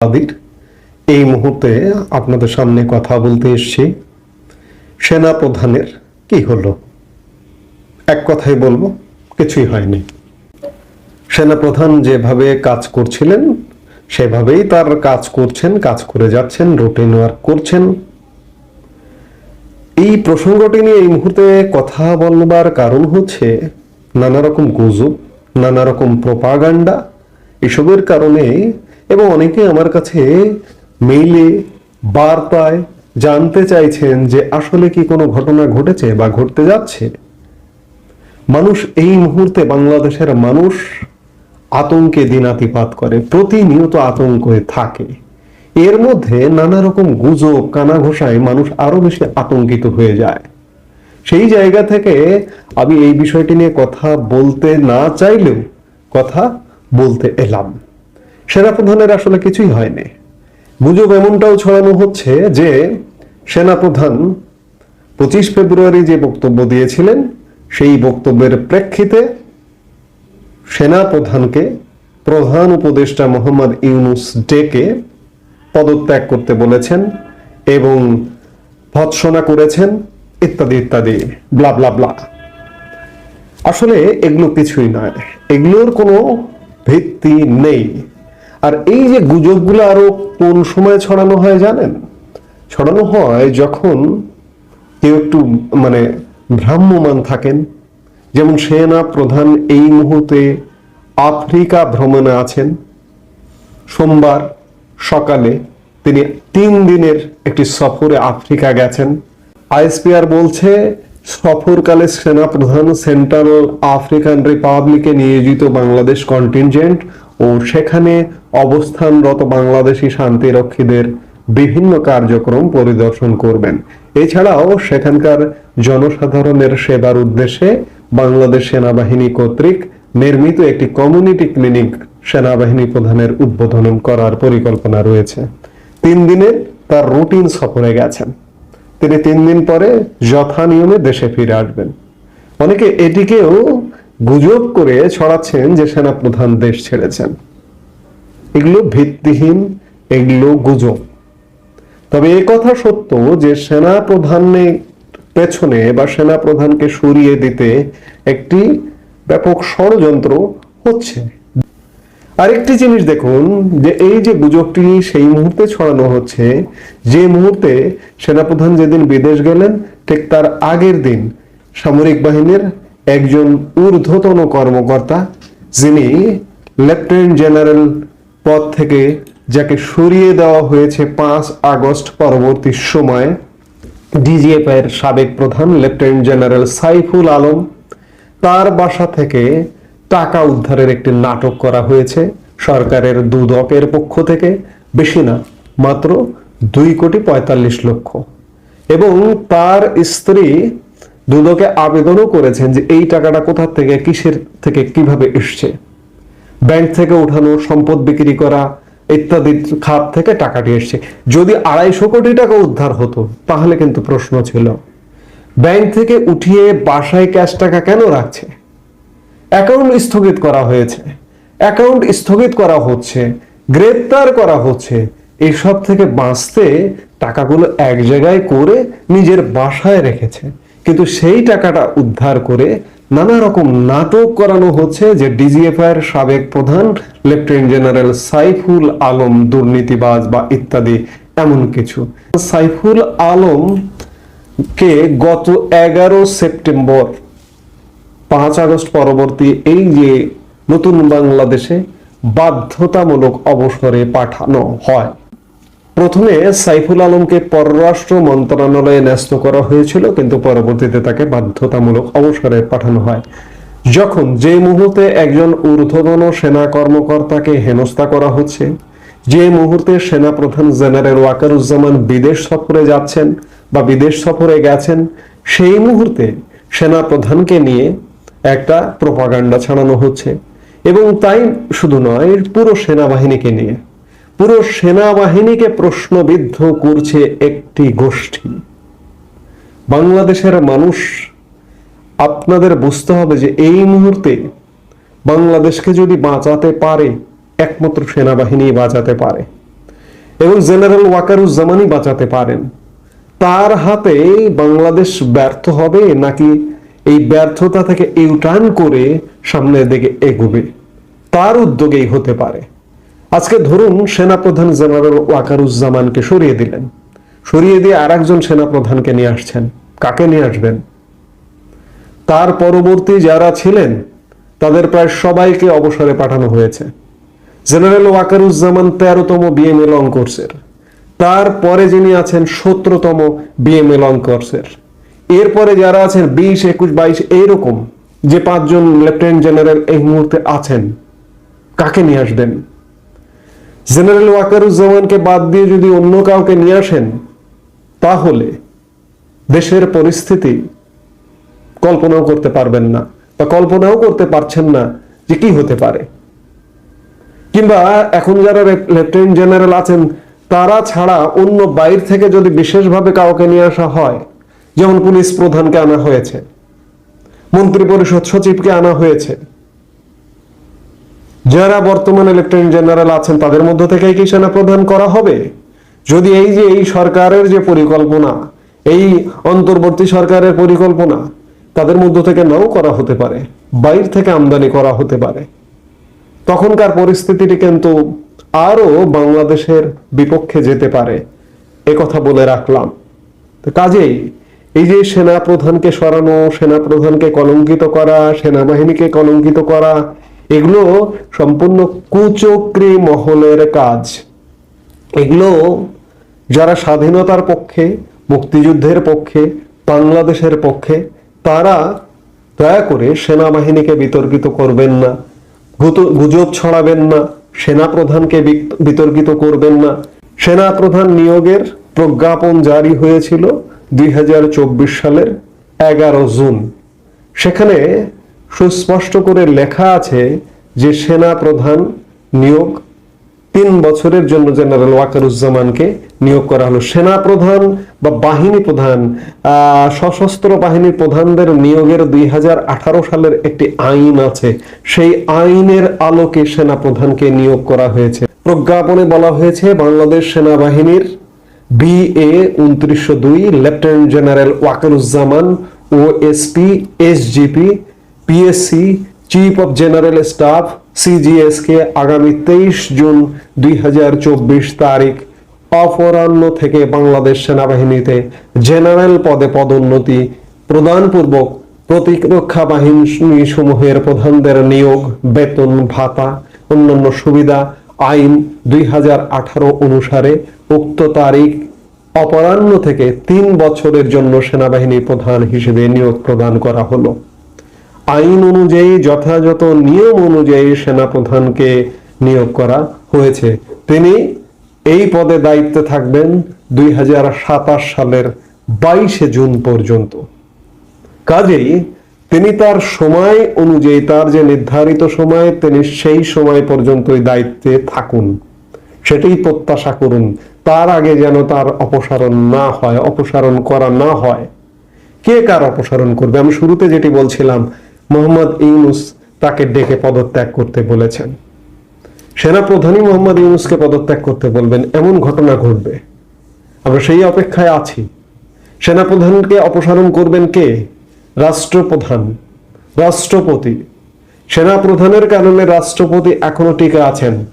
আদির এই মুহূর্তে আপনাদের সামনে কথা বলতে এসছি। সেনা প্রধানের কি হলো? এক কথাই বলব, কিছুই হয়নি। সেনা প্রধান যেভাবে কাজ করছিলেন, সেভাবেই তার কাজ করছেন, কাজ করে যাচ্ছেন, রুটিন ওয়ার্ক করছেন। এই প্রসঙ্গটি নিয়ে এই মুহূর্তে কথা বলবার কারণ হচ্ছে নানা রকম গুজব, নানা রকম প্রপাগান্ডা এসবের কারণে এবং অনেকে আমার কাছে মেইলে বার্তায় জানতে চাইছেন যে আসলে কি কোনো ঘটনা ঘটেছে বা ঘটতে যাচ্ছে। মানুষ এই মুহূর্তে বাংলাদেশের মানুষ আতঙ্কে দিনাতিপাত করে, প্রতিনিয়ত আতঙ্কে থাকে। এর মধ্যে নানা রকম গুজব কানা ঘোষায় মানুষ আরও বেশি আতঙ্কিত হয়ে যায়। সেই জায়গা থেকে আমি এই বিষয়টি নিয়ে কথা বলতে না চাইলেও কথা বলতে এলাম। সেনাপ্রধানের আসলে কিছুই হয়নি। গুজব এমনটাও ছড়ানো হচ্ছে যে সেনাপ্রধান পঁচিশ ফেব্রুয়ারি যে বক্তব্য দিয়েছিলেন, সেই বক্তব্যের প্রেক্ষিতে সেনা প্রধানকে প্রধান উপদেষ্টা মোহাম্মদ ইউনুস ডেকে পদত্যাগ করতে বলেছেন এবং ভৎসনা করেছেন, ইত্যাদি ইত্যাদি, ব্লা ব্লা ব্লা। আসলে এগুলো কিছুই নয়। এগুলোর কোনো ভিত্তি নেই। আর এই যে গুজবগুলো আরও কোন সময় ছড়ানো হয় জানেন? ছড়ানো হয় যখন কেউ একটু মানে ভ্রাম্যমান থাকেন। যেমন সেনা প্রধান এই মুহূর্তে আফ্রিকা ভ্রমণে আছেন। সোমবার সকালে তিনি তিন দিনের একটি সফরে আফ্রিকা গেছেন। আইএসপিআর বলছে, সফরকালে সেনা প্রধান সেন্ট্রাল আফ্রিকান রিপাবলিকে নিয়োজিত বাংলাদেশ কন্টিনজেন্ট ও সেখানে অবস্থানরত বাংলাদেশি শান্তিরক্ষীদের বিভিন্ন কার্যক্রম পরিদর্শন করবেন। এছাড়াও সেখানকার জনসাধারণের সেবার উদ্দেশ্যে বাংলাদেশ সেনাবাহিনী কর্তৃক নির্মিত একটি কমিউনিটি ক্লিনিক সেনাবাহিনী প্রধানের উদ্বোধন করার পরিকল্পনা রয়েছে। তিন দিনে তার রুটিন সফরে গেছেন। তিনি তিন দিন পরে যথা নিয়মে দেশে ফিরে আসবেন। অনেকে এটিকেও গুজব করে ছড়াচ্ছেন যে সেনাপ্রধান দেশ ছেড়েছেন। এগুলো ভিত্তিহীন, এগুলো গুজব। তবে এ কথা সত্য যে সেনা প্রধানের পেছনে বা সেনা প্রধানকে সরিয়ে দিতে একটি ব্যাপক ষড়যন্ত্র হচ্ছে। আরেকটি জিনিস দেখুন যে এই যে গুজবটি সেই মুহূর্তে ছড়ানো হচ্ছে, যে মুহূর্তে সেনাপ্রধান যেদিন বিদেশ গেলেন, ঠিক তার আগের দিন সামরিক বাহিনীর একজন ঊর্ধ্বতন কর্মকর্তা যিনি লেফটেন্যান্ট জেনারেল পদ থেকে যাকে সরিয়ে দেওয়া হয়েছে পাঁচ আগস্ট পরবর্তী সময় ডিজিএফ এর সাবেক প্রধান লেফটেন্যান্ট জেনারেল সাইফুল আলম, তার বাসা থেকে টাকা উদ্ধারের একটি নাটক করা হয়েছে। সরকারের দুদকের পক্ষ থেকে, বেশি না, মাত্র দুই কোটি পঁয়তাল্লিশ লক্ষ। এবং তার স্ত্রী দুদকে আবেদনও করেছেন যে এই টাকাটা কোথা থেকে, কিসের থেকে, কীভাবে এসছে। ব্যাংক থেকে উঠানো সম্পদ বিক্রি করা ইত্যাদি খাত থেকে টাকাটি এসছে। যদি আড়াইশো কোটি টাকা উদ্ধার হতো, তাহলে কিন্তু প্রশ্ন ছিল, ব্যাংক থেকে উঠিয়ে বাসায় ক্যাশ টাকা কেন রাখছে? অ্যাকাউন্ট স্থগিত করা হয়েছে, অ্যাকাউন্ট স্থগিত করা হচ্ছে, গ্রেপ্তার করা হচ্ছে, এসব থেকে বাঁচতে টাকাগুলো এক জায়গায় করে নিজের বাসায় রেখেছে। কিন্তু সেই টাকাটা উদ্ধার করে নানা রকম নাটক করানো হচ্ছে যে ডিজিএফ এর সাবেক প্রধান, লেফটেন্যান্ট জেনারেল সাইফুল আলম, দুর্নীতিবাজ বা ইত্যাদি এমন কিছু। সাইফুল আলম কে গত এগারো সেপ্টেম্বর পাঁচ আগস্ট পরবর্তী এই যে নতুন বাংলাদেশে বাধ্যতামূলক অবসরে পাঠানো হয়। প্রথমে সাইফুল আলমকে পররাষ্ট্র মন্ত্রণালয়ে ন্যস্ত করা হয়েছিল, কিন্তু পরবর্তীতে তাকে বাধ্যতামূলক অবসরে পাঠানো হয়। যখন যে মুহূর্তে একজন ঊর্ধ্বতন সেনা কর্মকর্তাকে হেনস্থা করা হচ্ছে, যে মুহূর্তে সেনা প্রধান জেনারেল ওয়াকারুজ্জামান বিদেশ সফরে যাচ্ছেন বা বিদেশ সফরে গেছেন, সেই মুহূর্তে সেনা প্রধানকে নিয়ে একটা প্রপাগান্ডা ছাড়ানো হচ্ছে। এবং তাই শুধু নয়, পুরো সেনাবাহিনীকে নিয়ে। পুরো সেনাবাহিনীকে প্রশ্নবিদ্ধ করছে একটি গোষ্ঠী। বাংলাদেশের মানুষ, আপনাদের বুঝতে হবে যে এই মুহূর্তে বাংলাদেশকে যদি বাঁচাতে পারে, একমাত্র সেনাবাহিনী বাঁচাতে পারে। এবং জেনারেল ওয়াকারুজ্জামানই বাঁচাতে পারেন। তার হাতে বাংলাদেশ ব্যর্থ হবে নাকি এই ব্যর্থতা থেকে ইউটার্ন করে সামনের দিকে এগোবে? তার উদ্যোগেই হতে পারে। আজকে ধরুন সেনাপ্রধান জেনারেল ওয়াকারুজ্জামানকে সরিয়ে দিলেন। সরিয়ে দিয়ে আর একজন সেনাপ্রধানকে নিয়ে আসছেন। কাকে নিয়ে আসবেন? তার পরবর্তী যারা ছিলেন, তাদের প্রায় সবাইকে অবসরে পাঠানো হয়েছে। জেনারেল ওয়াকারুজ্জামান তেরোতম বিএমএ লং কোর্সের তারপরে যিনি আছেন সতেরোতম বিএমএ লং কোর্সের এরপরে যারা আছেন বিশ, একুশ, বাইশ, এইরকম যে পাঁচজন লেফটেন্যান্ট জেনারেল এই মুহূর্তে আছেন, কাকে নিয়ে আসবেন? জেনারেল ওয়াকারুজ্জামানকে বাদ দিয়ে যদি অন্য কাউকে নিয়ে আসেন, তাহলে দেশের পরিস্থিতি কল্পনাও করতে পারবেন না বা কল্পনাও করতে পারছেন না যে কি হতে পারে। কিংবা এখন যারা লেফটেন্যান্ট জেনারেল আছেন, তারা ছাড়া অন্য বাইর থেকে যদি বিশেষভাবে কাউকে নিয়ে আসা হয়, যেমন পুলিশ প্রধানকে আনা হয়েছে মন্ত্রী পরিষদ সচিবকে আনা হয়েছে যারা বর্তমানে লেফটেন্যান্ট জেনারেল আছেন, তাদের মধ্য থেকেই কি সেনা প্রধান করা হবে? যদি এই যে এই সরকারের যে পরিকল্পনা, এই অন্তর্বর্তী সরকারের পরিকল্পনা, তাদের মধ্য থেকে নাও করা হতে পারে, বাইর থেকে আমদানি করা হতে পারে। তখনকার পরিস্থিতিটি কিন্তু আরও বাংলাদেশের বিপক্ষে যেতে পারে, এ কথা বলে রাখলাম। কাজেই এই যে সেনা প্রধানকে সরানো সেনা প্রধানকে কলঙ্কিত করা, সেনাবাহিনীকে কলঙ্কিত করা এগুলো সম্পূর্ণ কুচক্রী মহলের কাজ। এগুলো যারা স্বাধীনতার পক্ষে, মুক্তিযুদ্ধের পক্ষে, বাংলাদেশের পক্ষে, তারা দয়া করে সেনাবাহিনীকে বিতর্কিত করবেন না গুজব ছড়াবেন না সেনা প্রধানকে বিতর্কিত করবেন না। সেনা প্রধান নিয়োগের প্রজ্ঞাপন জারি হয়েছিল দুই হাজার চব্বিশ সালের এগারো জুন। সেখানে সুস্পষ্ট করে লেখা আছে যে সেনা প্রধান নিয়োগ তিন বছরের জন্য জেনারেল ওয়াকারুজ্জামানকে নিয়োগ করা হলো। সেনা প্রধান বা বাহিনী প্রধান সশস্ত্র বাহিনীর প্রধানদের নিয়োগের দুই সালের একটি আইন আছে। সেই আইনের আলোকে সেনা প্রধানকে নিয়োগ করা হয়েছে। প্রজ্ঞাপনে বলা হয়েছে, বাংলাদেশ সেনাবাহিনীর বিএ উনত্রিশশো দুই, lieutenant general Wakeruzzaman, O SP SGP PSC chief of general staff CGS কে আগামী তেইশ জুন দুই তারিখ, অপরাহ্ন থেকে বাংলাদেশ সেনাবাহিনীতে জেনারেল পদে পদোন্নতি প্রদানপূর্বক প্রতিরক্ষা বাহিনী সমূহের প্রধানদের নিয়োগ, বেতন ভাতা, অন্যান্য সুবিধা, আইন দুই হাজার আঠারো অনুসারে উক্ত তারিখ, অপরাহ্ন থেকে তিন বছরের জন্য সেনাবাহিনী প্রধান হিসেবে নিয়োগ প্রদান করা হলো। আইন অনুযায়ী, যথাযথ নিয়ম অনুযায়ী সেনাপ্রধানকে নিয়োগ করা হয়েছে। তিনি এই পদে দায়িত্বে থাকবেন দুই সালের বাইশে জুন পর্যন্ত। কাজেই তিনি তার সময় অনুযায়ী, তার যে নির্ধারিত সময়, তিনি সেই সময় পর্যন্তই দায়িত্বে থাকুন। সেটাই প্রত্যাশা করুন। তার আগে যেন তার অপসারণ না হয়, অপসারণ করা না হয়। কে কার অপসারণ করবে? আমি শুরুতে যেটি বলছিলাম মোহাম্মদ ইউনুস তাকে ডেকে পদত্যাগ করতে বলেছেন। সেনাপ্রধানই মোহাম্মদ ইউনুসকে পদত্যাগ করতে বলবেন, এমন ঘটনা ঘটবে। আমরা সেই অপেক্ষায় আছি। সেনাপ্রধানকে অপসারণ করবেন কে? রাষ্ট্রপ্রধান। রাষ্ট্রপতি। সেনাপ্রধানের কারণে রাষ্ট্রপতি এখনও টিকে আছেন।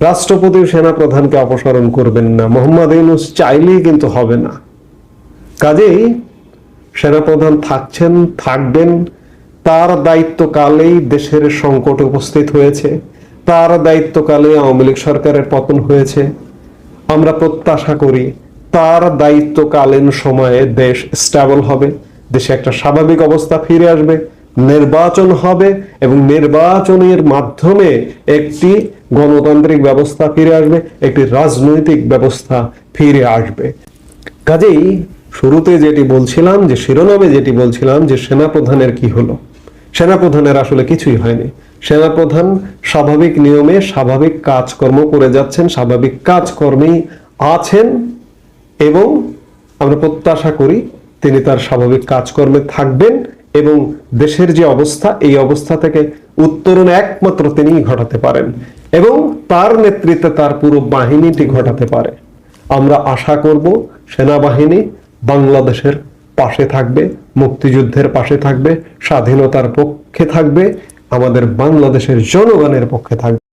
রাষ্ট্রপতি সেনাপ্রধানকে অপসারণ করবেন না। মোহাম্মদ ইউনুস চাইলেই কিন্তু হবে না। কাজেই সেনাপ্রধান থাকছেন, থাকবেন তার দায়িত্বকালেই দেশের সংকট উপস্থিত হয়েছে। তার দায়িত্বকালে আওয়ামী লীগ সরকারের পতন হয়েছে। আমরা প্রত্যাশা করি তার দায়িত্বকালীন সময়ে দেশ স্টেবল হবে, দেশে একটা স্বাভাবিক অবস্থা ফিরে আসবে, নির্বাচন হবে এবং নির্বাচনের মাধ্যমে একটি গণতান্ত্রিক ব্যবস্থা ফিরে আসবে, একটি রাজনৈতিক ব্যবস্থা ফিরে আসবে। কাজেই শুরুতে যেটি বলছিলাম যে, শিরোনামে যেটি বলছিলাম যে, সেনাপ্রধানের কি হলো? সেনাপ্রধানের আসলে কিছুই হয়নি। সেনাপ্রধান স্বাভাবিক নিয়মে স্বাভাবিক কাজকর্ম করে যাচ্ছেন, স্বাভাবিক কাজকর্মেই আছেন এবং আমরা প্রত্যাশা করি তিনি তার স্বাভাবিক কাজকর্মে থাকবেন এবং দেশের যে অবস্থা, এই অবস্থা থেকে উত্তরণ একমাত্র তিনিই ঘটাতে পারেন এবং তার নেতৃত্বে তার পুরো বাহিনীটি ঘটাতে পারে। আমরা আশা করব সেনাবাহিনী বাংলাদেশের পাশে থাকবে মুক্তিযুদ্ধের পাশে থাকবে স্বাধীনতার পক্ষে থাকবে আমাদের বাংলাদেশের জনগণের পক্ষে থাকবে।